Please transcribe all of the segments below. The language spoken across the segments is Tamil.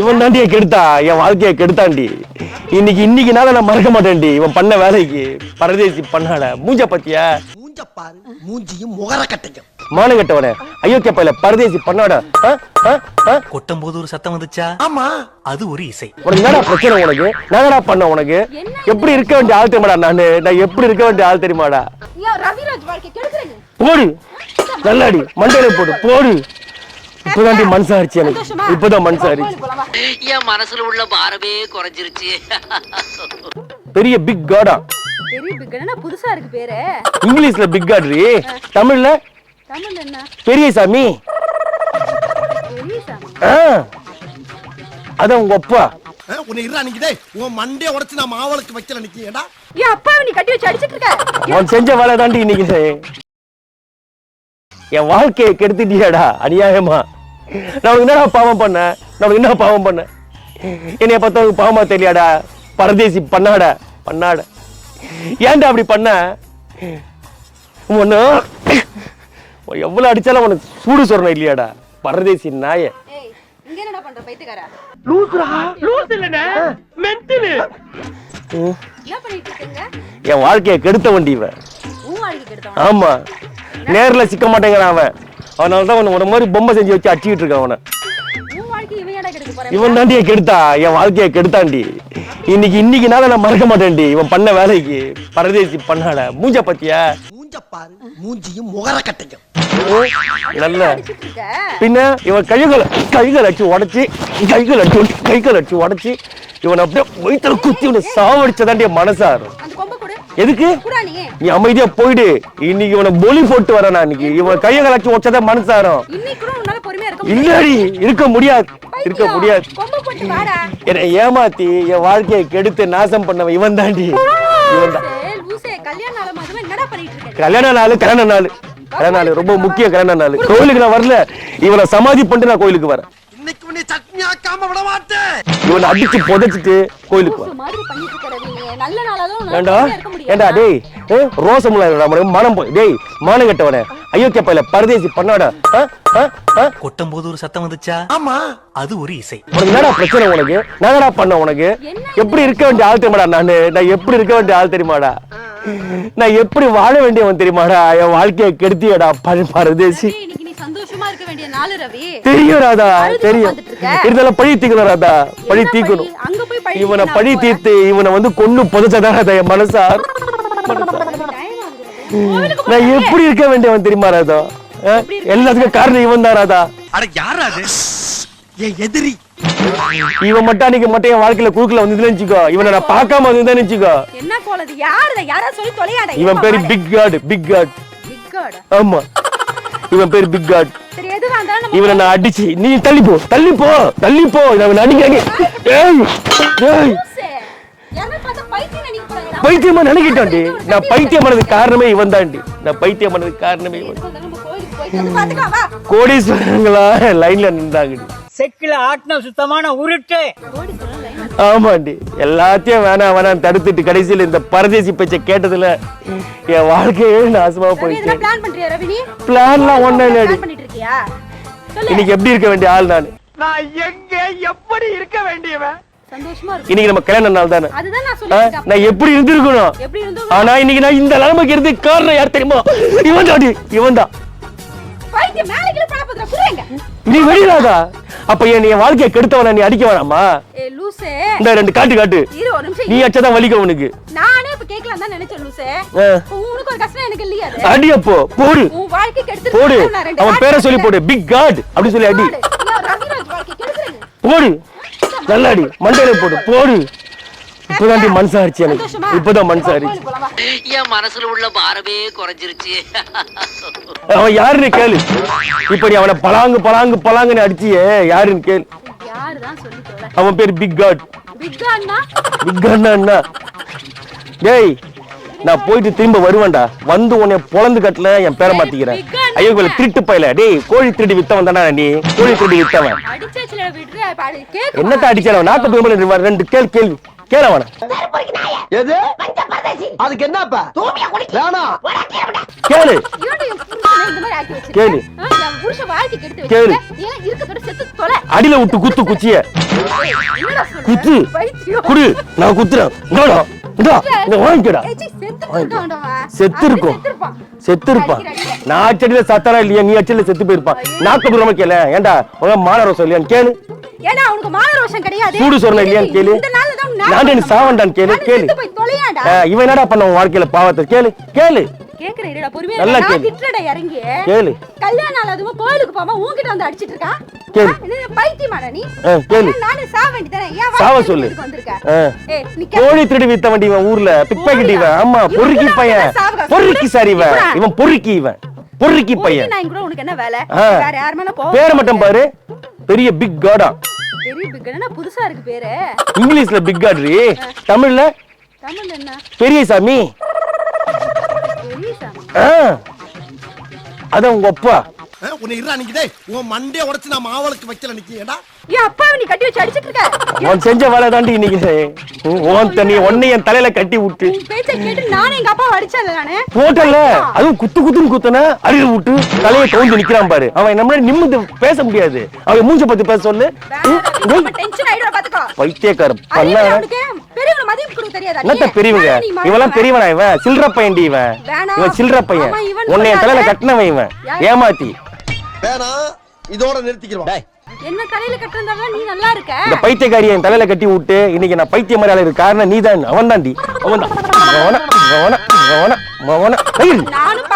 இவன் தாண்டிய கெடுத்தா? என் வாழ்க்கையை கெடுத்தாண்டி. இன்னைக்கு இன்னைக்கு நாள நான் மறக்க மாட்டேன்டி. இவன் பண்ண வேலைக்கு பரதேசி பண்ணாட மூஞ்ச பத்தியா? மூஞ்ச பாரு. மூஞ்சியும் முகர கட்டையும் மானம் கட்டவனே. அயோக்கிய பையில பரதேசி பண்ணாட? கொட்டும் போது ஒரு சத்தம் வந்துச்சா? ஆமா. அது ஒரு இசை. உனக்கு என்னடா பிரச்சனை உனக்கு? நாங்கடா பண்ண உனக்கு? எப்படி இருக்க வேண்டிய ஆள் தெரியுமாடா நானு? நான் எப்படி இருக்க வேண்டிய ஆள் தெரியுமாடா? போடு. நல்லாடி. மண்டையில போடு. போடு. இப்பதாண்டி மனசாரிச்சு எனக்கு. இப்பதான் மனசாரி கோயிலுக்கு போலாமா? என் மனசுல உள்ள பாரமே குறைஞ்சிருச்சு. பெரிய பிக் காடா பெரிய பிக் புதுசா இருக்கு பேரு? இங்கிலீஷ்ல பிக் காட்ரி தமிழ்ல? தமிழ்ல என்ன? பெரிய சாமி. அதான் உங்க அப்பா. உன்னை இருடா நிக்கிதே உன் மண்டைய உடைச்சு நான் மாவளுக்கு வைக்கல நிக்கியடா ஏன் அப்பாவை நீ கட்டி வச்சு அடிச்சிட்டு இருக்க? அவன் செஞ்ச வேலை தாண்டி இன்னைக்கு. செய். என் வாழ்க்கையை கெடுத்துட்டியாடா அநியாயமா? நான் உனக்கு என்னடா பாவம் பண்ணேன் நான் உனக்கு என்ன பாவம் பண்ணேன் என்னைய பார்த்தவங்க பாவமா தெரியாடா பரதேசி பண்ணாட? பண்ணாட. ஏன்டா அப்படி பண்ண? ஒண்ணு எவ்வளவு அடிச்சாலும் உனக்கு சூடு சொரணம் இல்லையாடா? பரதேசி நாய. ஏய் இங்க என்னடா பண்ற பைத்தியக்காரா? என்ன பண்ணிட்டு இருக்கீங்க? என் வாழ்க்கையை கெடுத்த வண்டி இவன் ஆமா. நேர்ல சிக்க மாட்டேங்கிறான் அவன். அதனால தான் ஒரு மாதிரி பொம்மை செஞ்சு வச்சு அடிச்சுக்கிட்டு இருக்கான் அவனை. உன் வாழ்க்கை இவன் தாண்டிய கெடுத்தா? என் வாழ்க்கையை கெடுத்தாண்டி. இன்னைக்கு இன்னைக்கு நான் மறக்க மாட்டேன்டி. இவன் பண்ண வேலைக்கு பரதேசி பண்ணாட மூஞ்ச பத்தியா? மூஞ்ச பாரு. மூஞ்சியும் முகர கட்டையும். நல்ல. அடிச்சிட்டு இருக்க? பின்ன இவன் கைகளை கைகள் அடிச்சு உடைச்சி கைகள் அடிச்சு கைகள் அடிச்சு உடைச்சி இவன் அப்படியே வயிற்றுல குத்தி இவனை சாவடிச்சதாண்டிய மனசாரு அந்த கொம்பை கொடு. எதுக்கு? நீ நீ அமைதியா போயிடு. இன்னைக்கு இவனை பொலி போட்டு வரேன் நான் இன்னைக்கு. இவன் கையை அடிச்சு உடைச்சதான் மனசாரம். இன்னைக்கு கூட உன்னால பொறுமையா இருக்க இல்லடி இருக்க முடியாது. இருக்க. முடியாது. கொம்பை போட்டு வாடா. என்னை ஏமாத்தி என் வாழ்க்கையை கெடுத்து நாசம் பண்ணவன் இவன் தாண்டி இவன் தான் கல்யாண நாள் மாதிரி என்னடா பண்ணிட்டு இருக்க கல்யாண நாள் கல்யாண நாள். ரொம்ப முக்கிய கல்யாண நாள். கோயிலுக்கு நான் வரல. இவனை சமாதி பண்ணிட்டு நான் கோயிலுக்கு வரேன். இன்னைக்கு உன்னை சட்னி ஆக்காம விட மாட்டேன் இவனை அடிச்சு புதைச்சிட்டு கோயிலுக்கு வரேன் ஏண்டா? ஏண்டா டேய் ரோசமுள்ள நம்மளுக்கு மனம் போய் டேய் மானம் கெட்டவனே. அயோக்கிய பையில பரதேசி பண்ணாடா? கொட்டும் போது ஒரு சத்தம் வந்துச்சா? ஆமா. அது ஒரு இசை. உனக்கு என்னடா பிரச்சனை உனக்கு? நாங்கடா பண்ண உனக்கு? எப்படி இருக்க வேண்டிய ஆள் தெரியுமாடா நானு? நான் எப்படி இருக்க வேண்டிய ஆள் தெரியுமாடா? நான் எப்படி வாழ வேண்டியவன் தெரியுமாடா? என் வாழ்க்கையை கெடுத்தியடா பரதேசி. வேண்டிய நாள் ரவி. தெரியும் ராதா தெரியும். இருந்தாலும் பழி தீக்கணும் ராதா பழி தீக்கணும். இவனை பழி. தீர்த்து இவனை வந்து கொன்னு புதைச்சதான் ராதா என் மனசா? நான். எப்படி இருக்க வேண்டியவன் தெரியுமா ராதா? எல்லாத்துக்கும் காரணம் இவன் தான் ராதா. அட யாரா என் எதிரி. இவன் மட்டும் அன்னைக்கு மட்டும் என் வாழ்க்கையில குறுக்கல வந்து நினைச்சுக்கோ இவனை நான் பார்க்காம வந்து நினைச்சுக்கோ என்ன கோலது யாரு யாரா சொல்லி தொலையாடா இவன் பேரு big god big god big god ஆமா. இவன் பேரு பிக் காட் இவனை நான் அடிச்சு நீ தள்ளி போ தள்ளி போ தள்ளி போ. இவன் அடிக்காங்க ஏய் ஏய். பைத்தியம் நினைக்க போறாங்கடா. பைத்தியமா நினைக்கிட்டான்டி நான் பைத்தியமானதுக்கு காரணமே இவன் தாண்டி நான் பைத்தியமானதுக்கு காரணமே இவன். கோடீஸ்வரங்களா? லைன்ல நின்றாங்கடி செக்கில ஆட்டின சுத்தமான உருட்டு. ஆமாண்டி. எல்லாத்தையும் வேணாம் வேணாம் தடுத்துட்டு கடைசியில் இந்த பரதேசி பேச்சை கேட்டதுல என் வாழ்க்கையே நாசமா போயிடுச்சு? பிளான்லாம் இல்லடி சொல்லு. இன்னைக்கு எப்படி இருக்க வேண்டிய ஆள் நான்? நான் எங்க எப்படி இருக்க வேண்டியவன்? சந்தோஷமா இருக்கு. இன்னைக்கு நம்ம கல்யாண நாள் தானே? அதுதான் நான் எப்படி இருந்திருக்கணும்? ஆனா இன்னைக்கு நான் இந்த நிலைமைக்கு இருந்து காரணம் யார் தெரியுமா? இவன் தாடி இவன் தான் நீ வெளியிடாதா அப்ப என் என் வாழ்க்கையை கெடுத்தவன? நீ அடிக்க வேணாமா. இந்த ரெண்டு காட்டு காட்டு. இரு, ஒரு நிமிஷம் நீ. அச்சதான் வலிக்கும் உனக்கு. நானே இப்ப கேட்கலாம் தான் நினைச்சேன் லூசே. உனக்கு ஒரு கஷ்டம் எனக்கு இல்லையா? அடி அப்போ போடு. உன் வாழ்க்கை கெடுத்துட்டு போடு. அவன் பேரை சொல்லி. போடு. பிக் காட் அப்படி சொல்லி அடி. போடு. நல்லா அடி. மண்டையில போடு. போடு. இப்பதாண்டி மனசாரிச்சு எனக்கு? இப்பதான் போலாம், வா. என் மனசுல உள்ள பாரமே குறைஞ்சிருச்சு. அவன் யாருன்னு கேளு. இப்ப நீ அவனை பலாங்கு பலாங்கு பலாங்குன்னு அடிச்சியே யாருன்னு கேளு. அவன் பேர் பிக் காட்? பிக் என்ன? டேய் நான் போயிட்டு திரும்ப வருவேன்டா. வந்து உன்னை பொழந்து கட்டல என் பேரை மாத்திக்கிறேன். ஐயோ கோயில் திருட்டு பையல. டேய் கோழி திருடி வித்தவன் தானே நீ? கோழி திருடி வித்தவன்? என்னத்த அடிச்சாலும் நாக்கு ரெண்டு கேள்வி கேள்வி. கேள அவன. எது? அதுக்கு என்னப்பா? கேளு? கேளு. கேளு. அடியில விட்டு குத்து குச்சிய? குத்து. குடு. நான் குத்துறேன். செத்து இருக்கும். செத்து இருப்பான். நான் அச்சடியில சத்தாரா இல்லையா? நீ அச்சடியில செத்து போயிருப்பான் நாக்கு புறமா கேள. ஏன்டா? உங்க மாணவர் சொல்லியான்னு கேளு. ஏன்டா அவனுக்கு மான ரோஷம் கிடையாது? சூடு சொரணை இல்லையான்னு கேளு. நான் என்ன சாவண்டான்னு கேளு, கேளு. இவன் என்னடா பண்ண உன் வாழ்க்கையில பாவத்தை கேளு கேளு கேக்குறேன் இருடா பொறுமையா நல்லா இரு. நான் கேளு. திட்டுறடா இறங்கி கேளு கல்யாணம் நாள் அதுவும் கோயிலுக்கு போகாம உன்கிட்ட வந்து அடிச்சிட்டு இருக்கான் கேளு. ஆ, என்ன பைத்தியமாடா நீ ஆ, கேளு. நானே சாவ வேண்டியதானே ஏன் சாவ வாழ்க்கை சொல்லு. இதுக்கு வந்திருக்க ஆ. ஏய் நீ கேளு. கோழி திருடி வித்த வண்டி இவன் ஊர்ல பிக் பாக்கெட் இவன் ஆமா பொறுக்கி பையன். பொறுக்கி சார் இவன் இவன். பொறுக்கி இவன் பொறுக்கி பையன் நான் கூட உனக்கு என்ன வேலை ஆ. வேற யார் மேல போ பேரை மட்டும் பாரு பெரிய பிக் காடா பிக் என்ன புதுசா இருக்கு பேரு. இங்கிலீஷ்ல பிக் காட்ரி தமிழ்ல? தமிழ்ல என்ன? பெரிய சாமி பெரிய சாமி ஆ. அதான் உங்க அப்பா. உன்னை இருடா நிக்கி டேய் உன் மண்டைய உடைச்சு நான் மாவளுக்கு வைக்கல நிக்கியடா ஏன் அப்பாவை நீ கட்டி வச்சு அடிச்சிட்டு இருக்க. அவன் செஞ்ச வேலை தாண்டி இன்னைக்கு உன் தண்ணி ஒன்னை என் தலையில கட்டி விட்டு. பேச்சை கேட்டு நானே எங்க அப்பாவை அடிச்சல நானு. போட்டல அதுவும் குத்து குத்துன்னு குத்துன அருகு விட்டு தலையை நிக்கிறான் பாரு. அவன் நம்மள நிமிந்து பேச முடியாது. அவன் மூஞ்ச பத்தி பேச சொல்லு. டென்ஷன் ஆயிடுவா பாத்துக்கோ. பைத்தியக்கார அறிவு பண்ண அவனுக்கு பெரியவங்க மதிப்பு கொடுக்க தெரியாதா. என்னத்த பெரியவங்க? இவெல்லாம் பெரியவனா இவன்? சில்லற பையன்டி இவன். இவன் சில்லற பையன். உன்னை என் தலையில. கட்டினவன் இவன்? ஏமாத்தி. இதோட நிறுத்திக்கிறோம் என்ன தலையில கட்டுறதால நீ நல்லா இருக்க? இந்த பைத்தியக்காரியை என் தலையில கட்டி விட்டு இன்னைக்கு நான் பைத்திய மாதிரி ஆளு காரணம் நீ தான் அவன் தாண்டி அவன் தான் அவன அவன. அவன அவன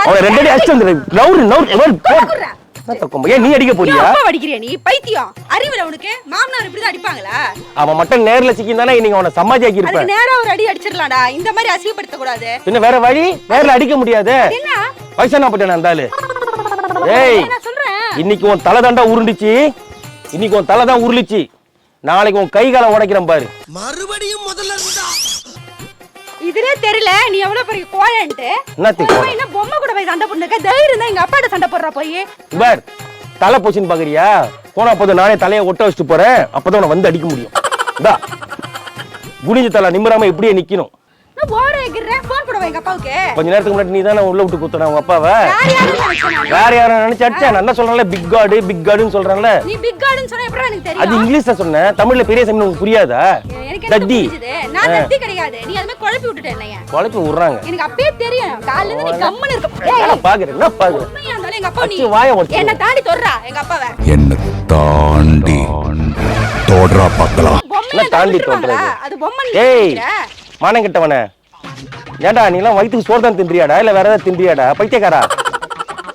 அவனை ரெண்டு அடி அடிச்சு வந்துரு. குடுறா. என்னத்த கொம்பு? ஏன் நீ அடிக்க போறியா? அடிக்கிறியா நீ? பைத்தியம் அறிவுல உனக்கு. மாமனார் இப்படிதான் அடிப்பாங்களா? அவன் மட்டும் நேர்ல சிக்கிந்தானே இன்னைக்கு அவனை சமாஜாக்கி இருப்பேன். நேரா ஒரு அடி அடிச்சிடலாம்டா. இந்த மாதிரி அசிங்கப்படுத்த கூடாது. பின்ன வேற வழி? நேர்ல அடிக்க முடியாது. என்ன? வயசானா போட்டேன் அந்த ஆளு. ஏய் இன்னைக்கு உன் தலை தாண்டா உருண்டுச்சு. இன்னைக்கு உன் தலை தான் உருளுச்சு. நாளைக்கு உன் கை காலை உடைக்கிறேன் பாரு. மறுபடியும் முதல்ல இருந்தா? தெரியல நீ எவ்வளவு பெரிய கோழன்ட்டு. என்னத்துக்கு என்ன பொம்மை கூட போய் சண்டை போட்டுருக்க தைரியம் தான் எங்க அப்பாட்ட சண்டை போடுறா போய். பார் தலை போச்சுன்னு பாக்குறியா? போனா போது நானே தலையை ஒட்ட வச்சுட்டு போறேன். அப்பதான் உன்னை வந்து அடிக்க முடியும். குனிஞ்ச தலை நிமிராம இப்படியே நிக்கணும். நான் ஓர எகிறேன் போன் கூட எங்க அப்பாவுக்கு. கொஞ்ச நேரத்துக்கு முன்னாடி நீ தானே உள்ள விட்டு குத்துன உங்க அப்பாவை? யார் யாரும் நினைச்சேன் நானு. வேற யாரும் நினைச்சு அடிச்சா? நல்லா சொல்றான்ல? பிக் காடு பிக் காடுன்னு சொல்றான்ல. நீ பிக் கார்டுன்னு சொன்னா எப்படி எனக்கு அது தெரியும்? இங்கிலீஷ்ல சொன்னேன் தமிழ்ல பெரிய சாமி உனக்கு புரியாதா? எனக்கு என்ன தத்தி புரிஞ்சுது? நான் தத்தி கிடையாது. நீ அதுமே குழப்பி விட்டுட்ட என்னைய. குழப்பி விடுறாங்க. எனக்கு அப்பயே தெரியும். காலைல இருந்து நீ கம்மன் இருக்க. ஏய், என்ன பாக்குறேன் என்ன பாக்குறேன் உண்மையா இருந்தாலும் எங்க அப்பா நீ அச்சு வாயை உடைச்சு என்ன தாண்டி தொடுறா எங்க அப்பாவை. என்னை தாண்டி தோடுறா பார்க்கலாம் பொம்மையை என்ன தாண்டி விட்டுருவாங்களா? தொடுறது? அது பொம்மை நீ ஏய். நினைக்கிற? மானம் கெட்டவனே. நீ எல்லாம் வயிற்றுக்கு சோறு தான் தின்றியாடா? இல்ல வேற ஏதாவது தின்றியாடா? பைத்தியக்காரா?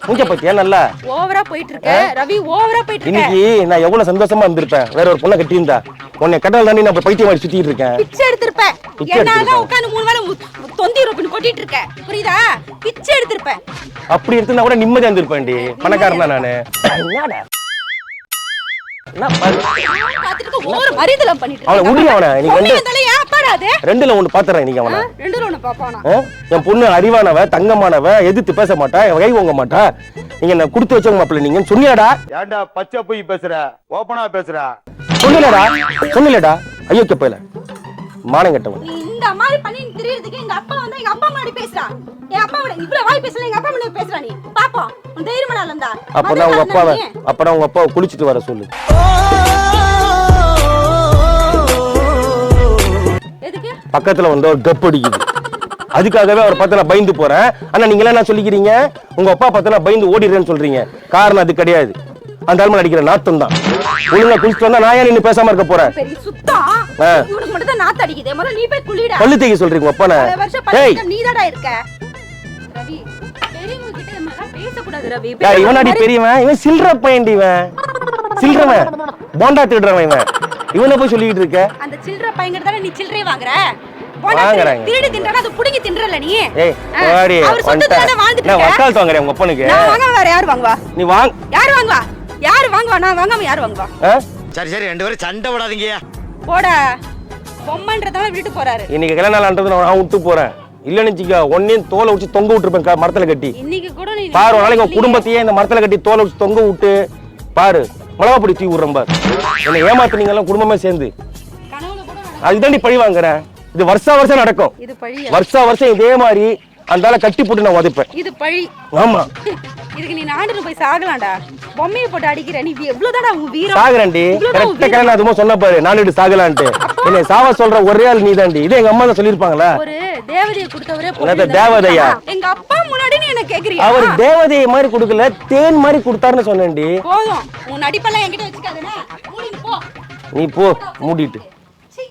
மூஞ்ச பத்தியா நல்லா? ஓவரா போயிட்டு இருக்க ரவி ஓவரா போயிட்டு இருக்க இன்னைக்கு நான் எவ்வளவு சந்தோஷமா இருந்திருப்பேன். வேற ஒரு பொண்ணை கட்டியிருந்தா. உன்னை கட்டால் தாண்டி நான் பைத்தியம் மாதிரி சுத்திட்டு இருக்கேன். பிச்சை எடுத்திருப்ப பிச்சை என்னால. உட்கார்ந்து மூணு வேளை தொந்தி ரொப்பின்னு கொட்டிட்டு இருக்க புரியுதா? பிச்சை எடுத்திருப்ப அப்படி எடுத்துனா கூட நிம்மதியா இருந்திருப்பேன்டி. பணக்காரன் தான் நானு. என்னடா? ரெண்டுல ஒண்ணு பாத்துறேன் இன்னைக்கு அவனை? என் பொண்ணு அறிவானவ தங்கமானவ எதிர்த்து பேச மாட்டா என் கை ஓங்க மாட்டா. நீங்க என்ன கொடுத்து வச்சவங்க மாப்பிள்ள நீங்க சொன்னியாடா ஏன்டா பச்சை போய் பேசுற? ஓப்பனா பேசுற? சொன்னலடா சொன்னலடா ஐயோ கப்பையில மானம் கட்டவன். இந்த மாதிரி பண்ணி தெரியறதுக்கு எங்க அப்பா வந்து எங்க அப்பா முன்னாடி பேசுறா. என் அப்பா விட இவ்வளவு வாய் பேசல எங்க அப்பா முன்னாடி பேசுறா நீ. பாப்போம். உன் தைரியமா இருந்தா அப்பதான் உங்க அப்பாவை அப்பதான் உங்க அப்பாவை குளிச்சிட்டு வர சொல்லு. பக்கத்துல வந்து ஒரு கப் அடிக்குது. அதுக்காகவே அவர் பார்த்து நான் பயந்து போறேன். ஆனா நீங்க என்ன சொல்லிக்கிறீங்க? உங்க அப்பா பார்த்து நான் பயந்து ஓடிடுறேன்னு சொல்றீங்க. காரணம் அது கிடையாது. அந்த ஆளுமை அடிக்கிற நாத்தம் தான். ஒழுங்கா குளிச்சுட்டு வந்தா நான் ஏன் நின்னு பேசாம இருக்க போறேன்? பெரிய சுத்தம் ஆ. இவனுக்கு மட்டும் தான் நாத்து அடிக்குது. முதல்ல நீ போய் குளிடா. பல்லு தேய்க்க சொல்றீங்க உங்க வருஷம் ஏய். நீதாடா இருக்க. ரவி பெரியவங்க கிட்ட இந்த மாதிரிலாம் பேசக்கூடாது ரவி. யார் இவனாடி பெரியவன். இவன் சில்லற பையன்டி இவன். சில்லறவன் போண்டா திருடுறவன் இவன். இவனை போய் சொல்லிக்கிட்டு இருக்க. அந்த சில்லற பையன் தானே நீ சில்லறையே வாங்குற? போடா, வாங்குறாங்க. திருடி தின்றா அது புடுங்கி தின்றல நீ? ஏய் ஆ, வாடி அவர் சொந்தத்துல வந்துட்டேன் வாழ்ந்துட்டு நான் இருக்க. வக்காலத்து வாங்குறேன் உங்க அப்பனுக்கு. நான் வாங்காம வேற யார் வாங்குவா? நீ வாங் யார் வாங்குவா? யார் வாங்குவா? நான் வாங்காம யார் வாங்குவா? சரி சரி ரெண்டு பேரும் சண்டை விடாதீங்க போடா. பொம்மன்றதால விட்டு போறாரு. இன்னைக்கு கல்யாண நாள்ன்றது நான் விட்டு போறேன். இல்லன்னு வச்சுக்க ஒன்னையும் தோலை வச்சு தொங்க விட்டுருப்பேன் மரத்துல கட்டி. இன்னைக்கு கூட நீ பாரு ஒரு நாளைக்கு குடும்பத்தையே இந்த மரத்துல கட்டி தோலை வச்சு தொங்க விட்டு பாரு மிளகா பொடி தூவி விடுறேன் பாரு. என்னை ஏமாத்துனீங்க எல்லாம் குடும்பமே சேர்ந்து. கனவுல கூட நடக்க- அதுதாண்டி பழி வாங்குறேன். இது வருஷா வருஷம் நடக்கும். இது பழி வருஷா வருஷம் இதே மாதிரி அந்தால கட்டி போட்டு நான் உதைப்பேன். இது பழி. ஆமா. இதுக்கு நீ நாடுன்னு போய் சாகலாம்டா. பொம்மையை போட்டு அடிக்கிற. நீ எவ்வளவுதாடா உன் வீரம். சாகுறேன்டி. கரெக்டா கிளம்பி அதுவும் சொன்ன பாரு. நானு சாகலான்ட்டு. என்னை சாவ சொல்ற ஒரே ஆள் நீதாண்டி இதே எங்க அம்மா தான் சொல்லிருப்பாங்களா ஒரு தேவதையை கொடுத்தவரே என்னது தேவதையா? எங்க அப்பா முன்னாடி நீ என்ன கேக்குறியா? அவர் தேவதையை மாதிரி கொடுக்கல தேன் மாதிரி கொடுத்தாருன்னு சொன்னேன்டி. போதும். உன் நடிப்பெல்லாம் என்கிட்ட வச்சுக்காதனா நீ போ மூடிட்டு.